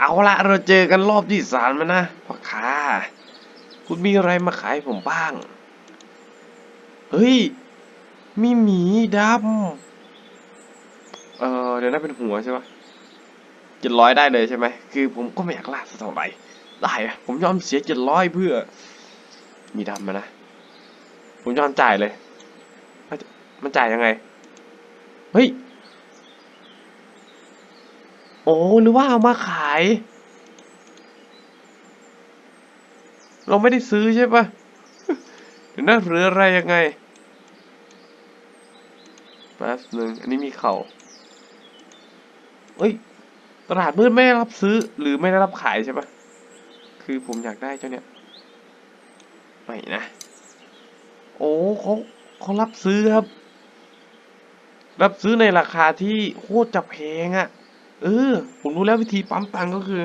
เอาละเราเจอกันรอบที่สามแล้วนะพ่อค้าคุณมีอะไรมาขายผมบ้าง เฮ้ย มีหมีดำเออเดี๋ยวน่าเป็นหัวใช่ปะเจ็ดร้อยได้เลยใช่ไหมคือผมก็ไม่อยากล่าสักเท่าไหร่ได้ผมยอมเสียเจ็ดร้อยเพื่อ มีดำมานะ ผมยอมจ่ายเลย มันจ่ายยังไง เฮ้ย อ้หรือว่าเอามาขาย เราไม่ได้ซื้อใช่ปะเดี๋ยวนะหรืออะไรยังไงแป๊บหนึ่งอันนี้มีเข่าเอ้ย ตลาดมืดไม่ได้รับซื้อหรือไม่ได้รับขายใช่ปะคือผมอยากได้เจ้าเนี่ยไม่นะ โอ้เขาเขารับซื้อครับ รับซื้อในราคาที่โคตรจะแพงอะ่ะ เออ ผมรู้แล้ววิธีปั๊มตังค์ก็คือ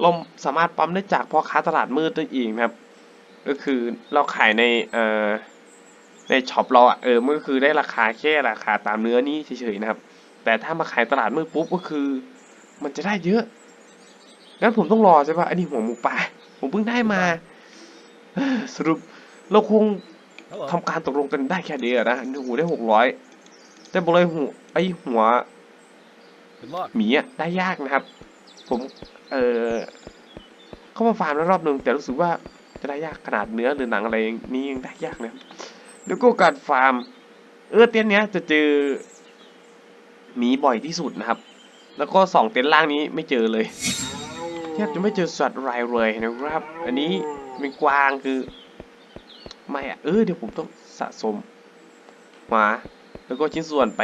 เราสามารถปั๊มได้จากพ่อค้าตลาดมืดได้เองนะครับ ก็คือเราขายในเอ่อในช็อปเราอะเออมันก็คือได้ราคาแค่ราคาตามเนื้อนี้เฉยๆนะครับ แต่ถ้ามาขายตลาดมืดปุ๊บก็คือ มันจะได้เยอะงั้นผมต้องรอใช่ปะอันนี้หัวหมูป่าผมเพิ่งได้มาสรุปเราคง Hello. ทำการตกลงกันได้แค่เดียวนะหูได้หกร้อยแต่บอกเลยหูไอหัว Good luck. หมีอะได้ยากนะครับ ผมเออเข้ามาฟาร์มแล้วรอบนึงแต่รู้สึกว่าจะได้ยากขนาดเนื้อหรือหนังอะไรนี้ยังได้ยากนะแล้วก็การฟาร์ม เออเต็นท์เนี้ยจะเจอหมีบ่อยที่สุดนะครับ แล้วก็สองเต็นท์ล่างนี้ไม่เจอเลยแทบจะไม่เจอสัตว์รายเลยนะครับ อันนี้เป็นกวางคือไม่อะเออเดี๋ยวผมต้องสะสมหมาแล้วก็ชิ้นส่วนไป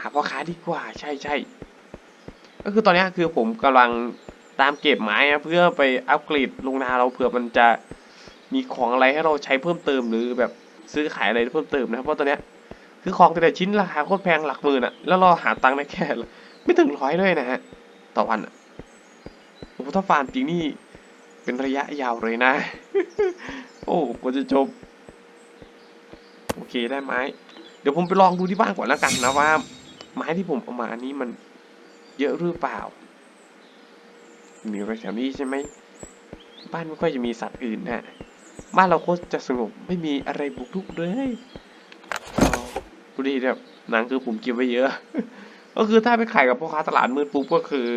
หาพ่อค้าดีกว่าใช่ใช่ก็คือตอนนี้คือผมกำลังตามเก็บไม้นะเพื่อไปอัปเกรดลงนาเราเผื่อมันจะมีของอะไรให้เราใช้เพิ่มเติมหรือแบบซื้อขายอะไรเพิ่มเติมนะเพราะตอนนี้คือของแต่ละชิ้นราคาโคตรแพงหลักหมื่นอะแล้วเราหาตังค์ได้แค่ไม่ถึงร้อยด้วยนะฮะต่อวันอะโอ้โหถ้าฟาร์มจริงนี่เป็นระยะยาวเลยนะ โอ้กว่าจะจบ โอเคได้ไหมเดี๋ยวผมไปลองดูที่บ้านก่อนแล้วกันนะว่า ไม้ที่ผมเอามาอันนี้มันเยอะหรือเปล่า มีอะไรแถวนี้ใช่ไหม บ้านไม่ค่อยจะมีสัตว์อื่นนะบ้านเราโคตรจะสงบไม่มีอะไรบุกรุกเลยดูดิแบบหนังคือผมเก็บไว้เยอะ ก็คือถ้าไปขายกับพ่อค้าตลาดมืดปุ๊บก็คือ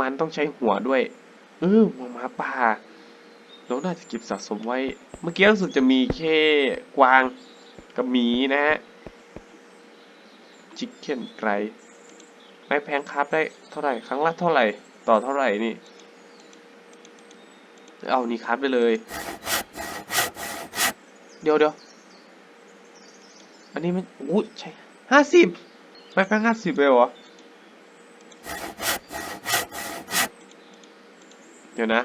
มันต้องใช้หัวด้วย เออหัวหมาป่าเราน่าจะเก็บสะสมไว้ เมื่อกี้รู้สึกจะมีแค่กวางกับหมีนะฮะ ชิคเก้นไกรไม้แพงครับได้เท่าไหร่ครั้งละเท่าไหร่ ต่อเท่าไหร่นี่ เอานี่ครับไปเลย เดี๋ยวเดี๋ยวอันนี้มันอู้ใช่ห้าสิบไม้แพงห้าสิบเลยเหรอ เดี๋ยวนะ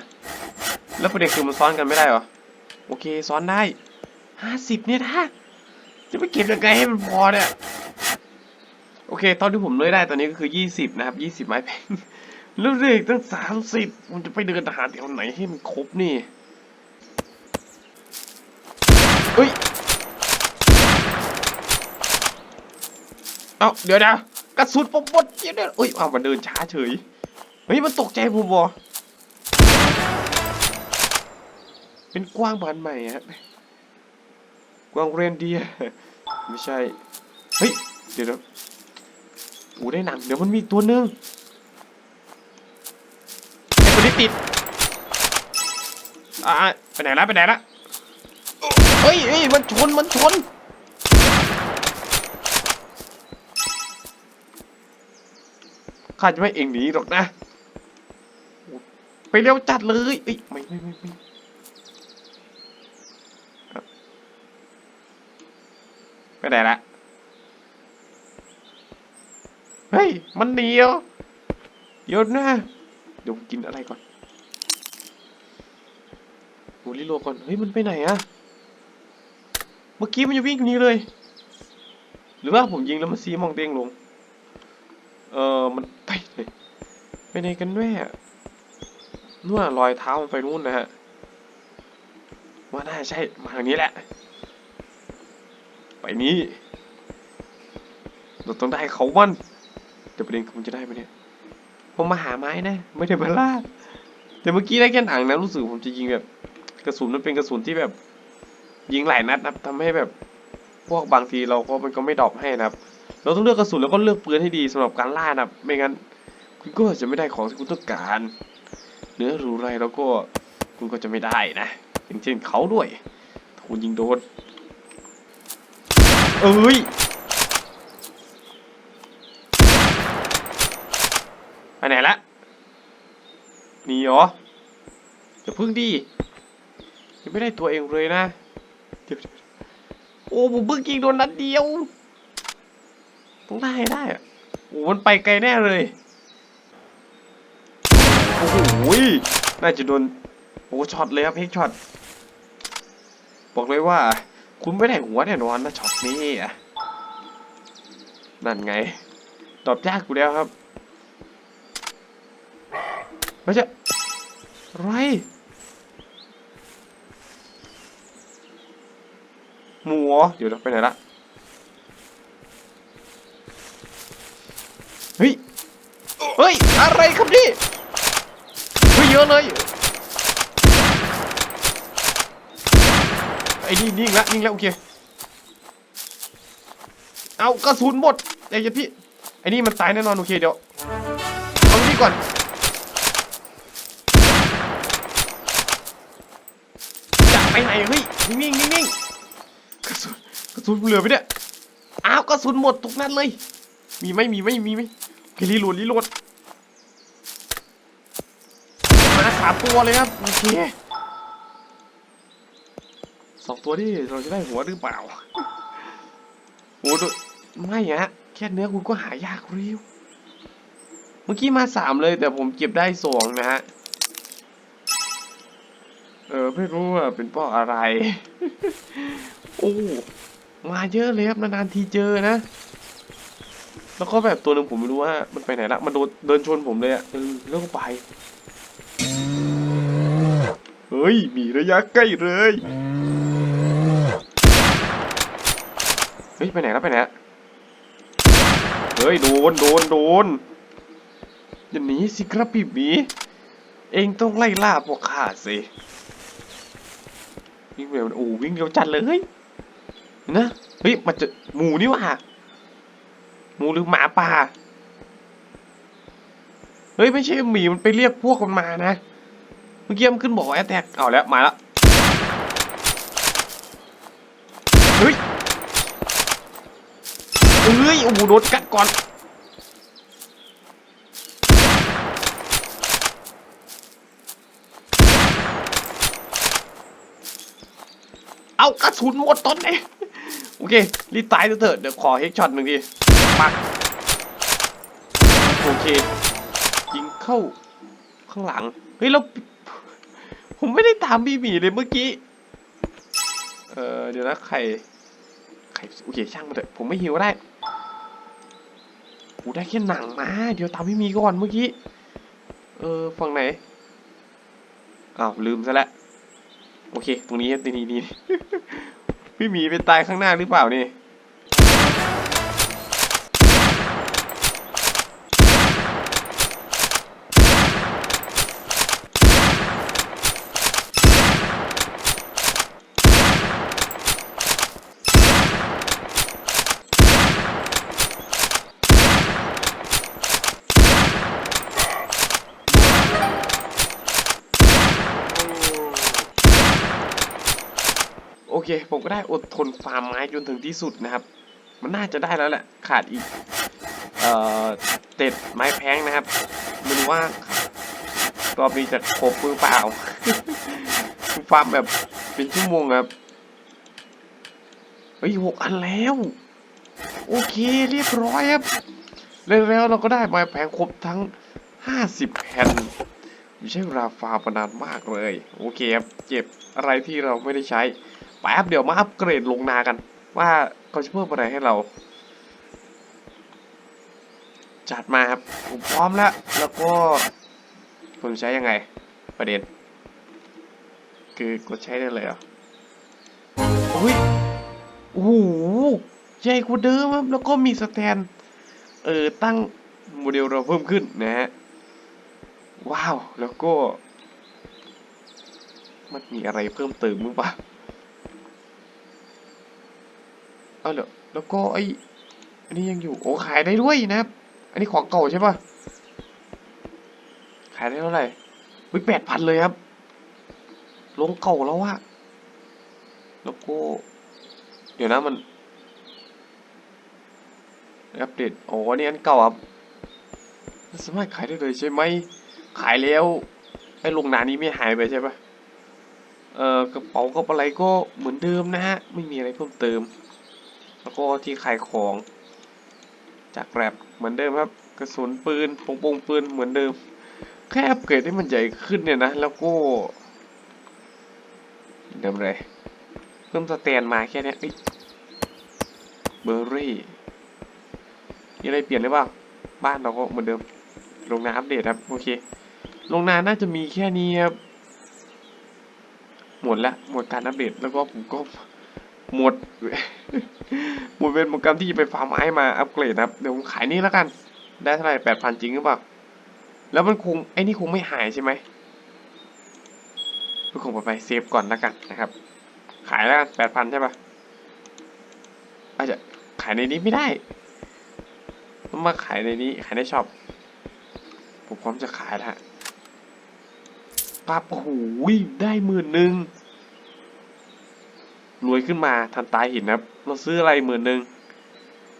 แล้วประเด็นคือมันซ้อนกันไม่ได้เหรอ โอเคซ้อนได้ห้าสิบเนี่ยนะจะไปเก็บยังไงให้มันพอเนี่ย อเคตอนที่ผมเลื่อยได้ตอนนี้ก็คือยี่สิบนะครับยี่สิบไม้แพงแล้วเด็กตั้งสามสิบผมจะไปเดินทหารแถวไหนให้มันครบนี่เฮ้ยเอาเดี๋ยวนะกระสุนผมหมดเดี๋ยเลยเอ้ยเอามาเดินช้าเฉยเฮ้ยมันตกใจผมบอเป็นกว้างบานใหม่ฮะกว้างเรนเดียไม่ใช่ เฮ้ย เดี๋ยวเดี๋ยวโอ้ได้หนังเดี๋ยวมันมีอีกตัวหนึงไอ้ตัวนี้ติดอ่าไปไหนละไปไหนละเฮ้ยเฮ้ยมันชนมันชนข้าจะไม่เองหนีหรอกนะ ไปเร็วจัดเลยเอ้ยไม่ไม่ไม่ไม่ไปไหนละ เฮ้ย มันหนีเหรอเดี๋ยวนะเดี๋ยวกินอะไรก่อนโหรีโลก่อน เฮ้ย มันไปไหนอะเมื่อกี้มันจะวิ่งหนี้เลย หรือว่าผมยิงแล้วมันซีมองเด้งลง เออมันไปไหนไปไหนกันแม่นู่นรอยเท้ามันไปนู่นนะฮะ ว่าน่าใช่ มาทางนี้แหละ ไปนี้เราต้องได้เขามัน แต่ประเด็นคือมันจะได้ไหมเนี่ย ผมมาหาไม้นะ ไม่ได้มาล่า แต่เมื่อกี้ได้แค่หนังนะรู้สึกผมจะยิงแบบ กระสุนมันเป็นกระสุนที่แบบ ยิงหลายนัดนะครับทำให้แบบ พวกบางทีเราก็มันก็ไม่ดรอปให้นะครับ เราต้องเลือกกระสุนแล้วก็เลือกปืนให้ดีสำหรับการล่านะครับ ไม่งั้น คุณก็จะไม่ได้ของที่คุณต้องการ เนื้อรูไรแล้วก็คุณก็จะไม่ได้นะอย่างเช่นเขาด้วยคุณยิงโดนเอ้ย ไปไหนละหนีเหรออย่าพึ่งดิยังไม่ได้ตัวเองเลยนะโอ้ผมเพิ่งยิงโดนนัดเดียวต้องได้ได้อะโอ้มันไปไกลแน่เลยโอ้โหน่าจะโดนโอ้ช็อตเลยครับเฮกช็อตบอกเลยว่า คุณไม่ได้หัวแน่นอนนะช็อตนี้อะนั่นไงตอบยากกูแล้วครับ ไม่ใช่อะไรหมูเหรอเดี๋ยวเราไปไหนละเฮ้ยเฮ้ย อะไรครับนี่เฮ้ยเยอะเลยไอ้นี่นิ่งละนิ่งแล้วโอเค เอากระสุนหมดไอ้เหี้ยพี่ไอ้นี่มันตายแน่นอนโอเคเดี๋ยวเอานี่ก่อน จะ ไปไหนเฮ้ยนิ่งนิ่งนิ่งนิ่งกระสุนกระสุนเหลือไปเนี่ยอ้าวกระสุนหมดทุกนัดเลย มีไหมมีไหมมีไหมโอเครีโหลดรีโหลดมาสามตัวเลยครับโอเคสองตัวนี่เราจะได้หัวหรือเปล่าโอ้ดูไม่ฮะแค่เนื้อคุณก็หายากเร็วเมื่อกี้มาสามเลยแต่ผมเก็บได้สองนะฮะเออไม่รู้ว่าเป็นเพราะอะไร โอ้ มาเยอะเลยครับนานๆทีเจอนะ แล้วก็แบบตัวหนึ่งผมไม่รู้ว่า มันไปไหนละ มันโดนเดินชนผมเลยอะเออแล้วก็ไป เฮ้ย มีระยะใกล้เลย เฮ้ย ไปไหนแล้วไปไหนเฮ้ย โดน โดน โดน อย่าหนีสิครับพี่หมีเองต้องไล่ล่าพวกข้าสิ วิ่งเร็วโอ้วิ่งเร็วจัดเลยเฮ้ยนะเฮ้ยมันจะหมูนี่ว่าหมูหรือหมาป่าเฮ้ยไม่ใช่หมีมันไปเรียกพวกมันมานะเมื่อกี้มันขึ้นบอกแอตแทกเอาแล้วมาแล้วเฮ้ยเฮ้ยโอ้โหโดนกัดก่อน เอากระสุนหมดต้นเลยโอเค รีบตายเถอะเดี๋ยวขอเฮกช็อตหนึ่งทีปักโอเคยิงเข้าข้างหลัง เฮ้ยแล้วผมไม่ได้ตามบีบีเลยเมื่อกี้ เออเดี๋ยวนะไข่ไข่โอเคช่างมันเถอะผมไม่หิวได้กูได้แค่หนังมาเดี๋ยวตามพี่มีก่อนเมื่อกี้ เออฝั่งไหน อ้าวลืมซะแล้ว โอเค ตรงนี้ดีดีดีพี่หมีไปตายข้างหน้าหรือเปล่านี่ โอเค ผมก็ได้อดทนฟาร์มไม้จนถึงที่สุดนะครับ มันน่าจะได้แล้วแหละ ขาดอีก เอ่อเต็ดไม้แพงนะครับไม่รู้ว่ารอบนี้จะครบหรือเปล่า ฟาร์มแบบเป็นชั่วโมงครับ เฮ้ยหกอันแล้ว โอเคเรียบร้อยครับ แล้วเราก็ได้ไม้แพงครบทั้งห้าสิบแผ่นไม่ใช่เวลาฟาร์มนานมากเลย โอเคครับเก็บอะไรที่เราไม่ได้ใช้ แป๊บเดี๋ยวมาอัปเกรดลงนากัน ว่าเขาจะเพิ่มอะไรให้เรา จัดมาครับ ผมพร้อมแล้ว แล้วก็ผมใช้ยังไง ประเด็น คือกดใช้ได้เลยเหรออุ้ยโอ้โหใหญ่กว่าเดิมครับ แล้วก็มีสแตน เออตั้งโมเดลเราเพิ่มขึ้นนะฮะ ว้าว แล้วก็ มันมีอะไรเพิ่มเติมมั้งปะ เอาแล้วแล้วก็ไออันนี้ยังอยู่โอ้ขายได้ด้วยนะครับ อันนี้ของเก่าใช่ปะขายได้เท่าไหร่วิแปดพันเลยครับ ลงเก่าแล้วอะแล้วก็ เดี๋ยวนะมันอัปเดตโอ้นี่อันเก่าครับสามารถขายได้เลยใช่ไหมขายแล้วไอ้โรงงานนี้ไม่หายไปใช่ปะเอ่อกระเป๋ากระเป๋าอะไรก็เหมือนเดิมนะฮะ ไม่มีอะไรเพิ่มเติม แล้วก็ที่ขายของ จากแรปเหมือนเดิมครับ กระสุนปืนปงปงปืนเหมือนเดิม แค่อัปเกรดให้มันใหญ่ขึ้นเนี่ยนะ แล้วก็เดิมเลยเพิ่มสแตนมาแค่นี้เอ้เบอร์รี่มีอะไรเปลี่ยนหรือเปล่าบ้านเราก็เหมือนเดิมโรงงานอัปเดตครับโอเคโรงงาน่าจะมีแค่นี้ครับหมดละหมดการอัปเดตแล้วก็ผมก็ หมด หมดเวรหมดกรรมที่จะไปฟาร์มไม้มาอัปเกรดนะครับ เดี๋ยวผมขายนี่แล้วกัน ได้เท่าไหร่แปดพันจริงหรือเปล่า แล้วมันคงไอ้นี่คงไม่หายใช่ไหมก็คงไปเซฟก่อนแล้วกันนะครับ ขายแล้วกันแปดพันใช่ปะอาจจะขายในนี้ไม่ได้ต้องมาขายในนี้ ขายในช็อป ผมพร้อมจะขายแล้วฮะปั๊บโอ้โหได้หมื่นหนึ่ง รวยขึ้นมาทันตาเห็นนะครับ เราซื้ออะไรหมื่นหนึ่ง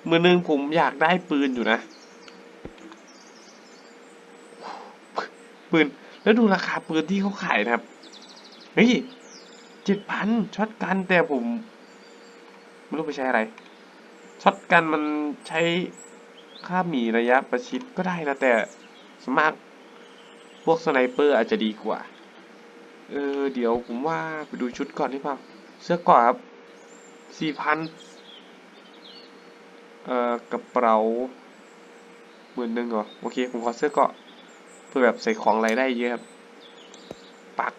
หมื่นหนึ่งผมอยากได้ปืนอยู่นะปืนแล้วดูราคาปืนที่เขาขายนะครับเฮ้ยเจ็ดพันช็อตกันแต่ผมไม่รู้ไปใช้อะไรช็อตกันมันใช้ค่ามีระยะประชิดก็ได้นะแต่สมากพวกสไนเปอร์อาจจะดีกว่า เออ เดี๋ยวผมว่าไปดูชุดก่อนดีเปล่า เสื้อเกราะครับสี่พันเอ่อกระเป๋าหมื่นหนึ่งเหรอโอเคผมขอเสื้อเกราะเพื่อแบบใส่ของอะไรได้เยอะครับปัก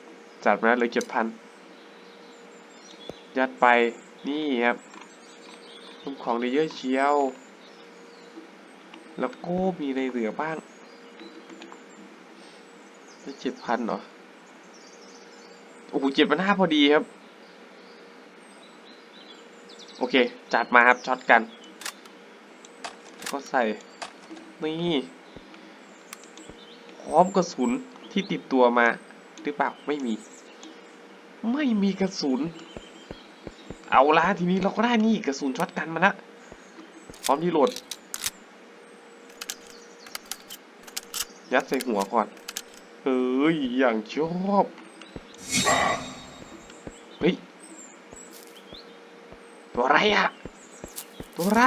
จัดมาเลยเจ็ดพันยัดไปนี่ครับทำของได้เยอะเชียว แล้วก็มีในเหลือบ้างได้เจ็ดพันเหรอโอ้โหเจ็ดพันห้าพอดีครับ อเค จัดมาครับช็อตกัน ก็ใส่ นี่พร้อมกระสุนที่ติดตัวมา หรือเปล่า ไม่มี ไม่มีกระสุน เอาละทีนี้เราก็ได้นี่กระสุนช็อตกันมาละพร้อมที่โหลด ยัดใส่หัวก่อนเฮ้ย อย่างชอบ เฮ้ย ตัวอะไรอะตัวอะไร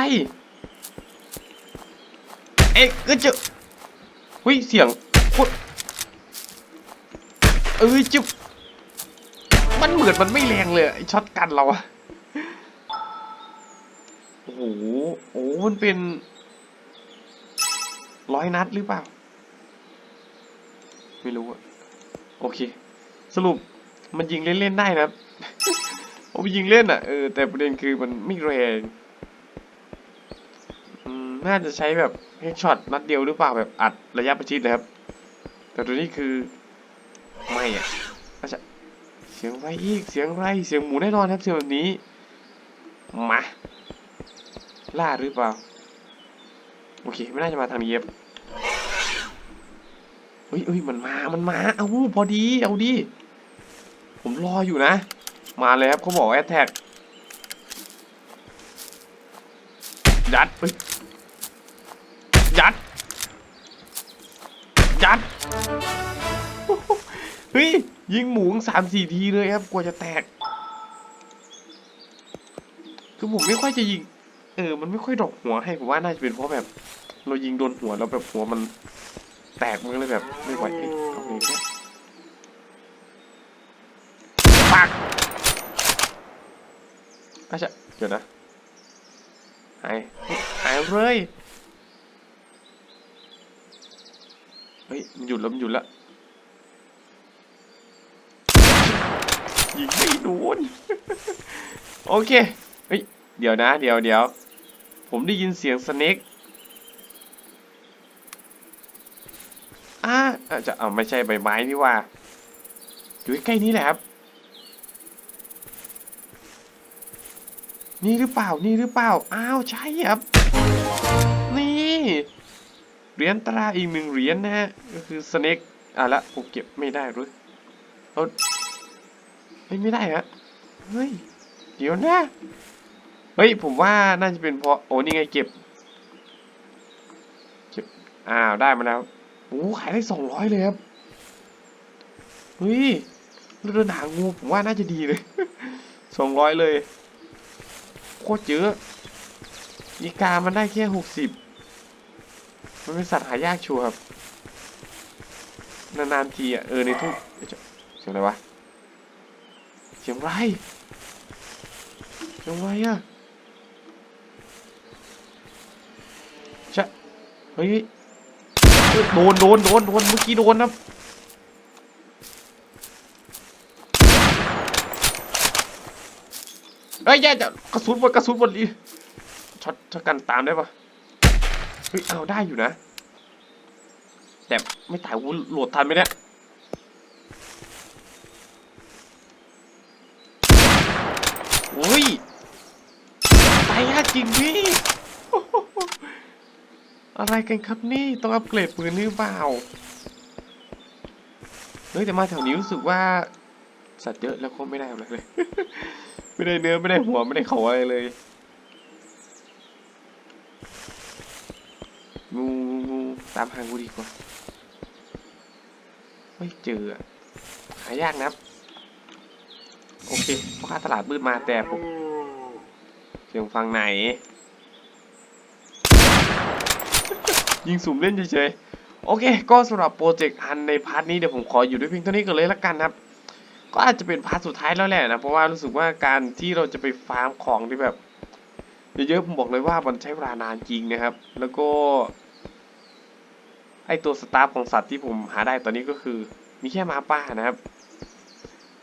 เอ๊ะก็จะเฮ้ยเสียงโคตรเอ้ยจุ๊บมันเหมือนมันไม่แรงเลยไอช็อตกันเราอะโอ้โหโอ้มันเป็นร้อยนัดหรือเปล่า ไม่รู้อะโอเค สรุปมันยิงเล่นๆได้นะครับ ผมยิงเล่นอะเออแต่ประเด็นคือมันไม่แรงอืมน่าจะใช้แบบเฮดช็อตนัดเดียวหรือเปล่าแบบอัดระยะประชิดนะครับ แต่ตัวนี้คือไม่อะอาจจะเสียงไรอีกเสียงไรเสียงหมูแน่นอนครับเสียงแบบนี้มาล่าหรือเปล่าโอเคไม่น่าจะมาทางนี้ครับเฮ้ยเฮ้ยมันมา มันมา เอาพอดี เอาดี ผมรออยู่นะ มาเลยครับเขาบอกแอตแทกยัดยัดยัดเฮ้ยยิงหมูสามสี่ทีเลยครับกลัวจะแตก คือผมไม่ค่อยจะยิง เออ มันไม่ค่อยดอกหัวให้ผมว่าน่าจะเป็นเพราะแบบ เรายิงโดนหัวแล้วแบบหัวมันแตกมันเลยแบบไม่ไหวเอ้ยเอาเองแค่ปัก อาจจะเดี๋ยวนะหายหายเลยเฮ้ยมันหยุดแล้วมันหยุดล้วยิงไม่โดนโอเคเฮ้ยเดี๋ยวนะ เดี๋ยวเดี๋ยวผมได้ยินเสียงสเน็กอ่าอาจจะเอาไม่ใช่ใบไม้นี่ว่า อยู่ใกล้นี้แหละครับ นี่หรือเปล่า นี่หรือเปล่า อ้าวใช่ครับ นี่ เหรียญตราอีกหนึ่งเหรียญนะฮะ ก็คือสเน็กอะละผมเก็บไม่ได้หรือเอาเฮ้ยไม่ได้ฮะ เฮ้ย เดี๋ยวนะ เฮ้ยผมว่าน่าจะเป็นเพราะโอ้นี่ไงเก็บ เก็บ อ้าวได้มาแล้วโอ้ขายได้สองร้อยเลยครับ เฮ้ยแล้วเดินหางูผมว่าน่าจะดีเลยสองร้อยเลย คตรเยอะ อีกา มันได้แค่หกสิบ มันเป็นสัตว์หายากชัวร์ครับ นานๆทีอะ เออ ในทุ่งเสียงอะไรวะ เสียงอะไร เสียงอะไรอะชะเฮ้ยเฮ้ย โดน โดน โดน โดน เมื่อกี้โดนนะเฮ้ย แย่จะกระสุนหมดกระสุนหมดดิช็อตช็อตกันตามได้ปะเฮ้ยเอาได้อยู่นะ แต่ไม่ตายกูโหลดทันไหมเนี่ยโอ้ยตายยากจริงพี่อะไรกันครับนี่ต้องอัปเกรดปืนหรือเปล่าเฮ้ยแต่มาแถวนี้รู้สึกว่าสัตว์เยอะแล้วก็ไม่ได้อะไรเลย ไม่ได้เนื้อไม่ได้หัวไม่ได้เขาอะไรเลยงูงูตามหางูดีกว่า ไม่เจอหายากนะโอเคพ่อค้าตลาดมืดมาแต่ผมเสียงฟังไหน ยิงสุ่มเล่นเฉยๆ โอเค ก็สำหรับโปรเจกต์อันในพาร์ทนี้เดี๋ยวผมขออยู่ด้วยเพียงเท่านี้ก่อนเลยละกันครับ ก็อาจจะเป็นพาร์ทสุดท้ายแล้วแหละนะ เพราะว่ารู้สึกว่าการที่เราจะไปฟาร์มของที่แบบเยอะๆผมบอกเลยว่ามันใช้เวลานานจริงนะครับ แล้วก็ ไอตัวสตาฟของสัตว์ที่ผมหาได้ตอนนี้ก็คือ มีแค่มาป่านะครับ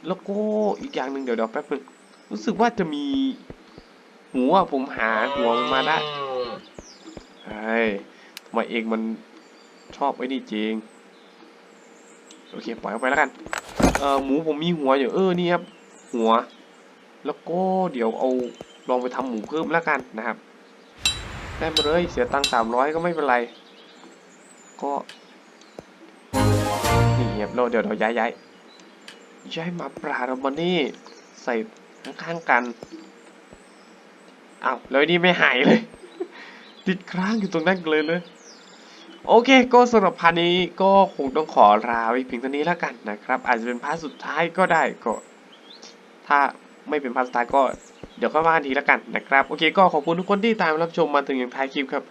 แล้วก็อีกอย่างหนึ่งเดี๋ยวเดี๋ยวแป๊บนึงรู้สึกว่าจะมีหัวผมหาหัวมันมาได้เฮ้ทำไมเองมันชอบไอ้นี่จริง โอเค ปล่อยออกไปแล้วกัน เอ่อหมูผมมีหัวอยู่เออนี่ครับหัว แล้วก็เดี๋ยวเอาลองไปทำหมูเพิ่มแล้วกันนะครับ ได้มาเลยเสียตังค์สามร้อยก็ไม่เป็นไร ก็นี่ครับเราเดี๋ยวเราย้ายย้ายย้ายมาปลาเรามานี่ใส่ข้างๆกันอ้าวแล้วนี่ไม่หายเลย ติดค้างอยู่ตรงนั้นเลยเลย โอเคก็สำหรับพาร์ทนี้ก็คงต้องขอลาไว้เพียงเท่านี้แล้วกันนะครับ อาจจะเป็นพาร์ทสุดท้ายก็ได้ก็ ถ้าไม่เป็นพาร์ทสุดท้ายก็เดี๋ยวค่อยว่ากันทีแล้วกันนะครับ โอเคก็ขอบคุณทุกคนที่ตามรับชมมาถึงอย่างท้ายคลิปครับ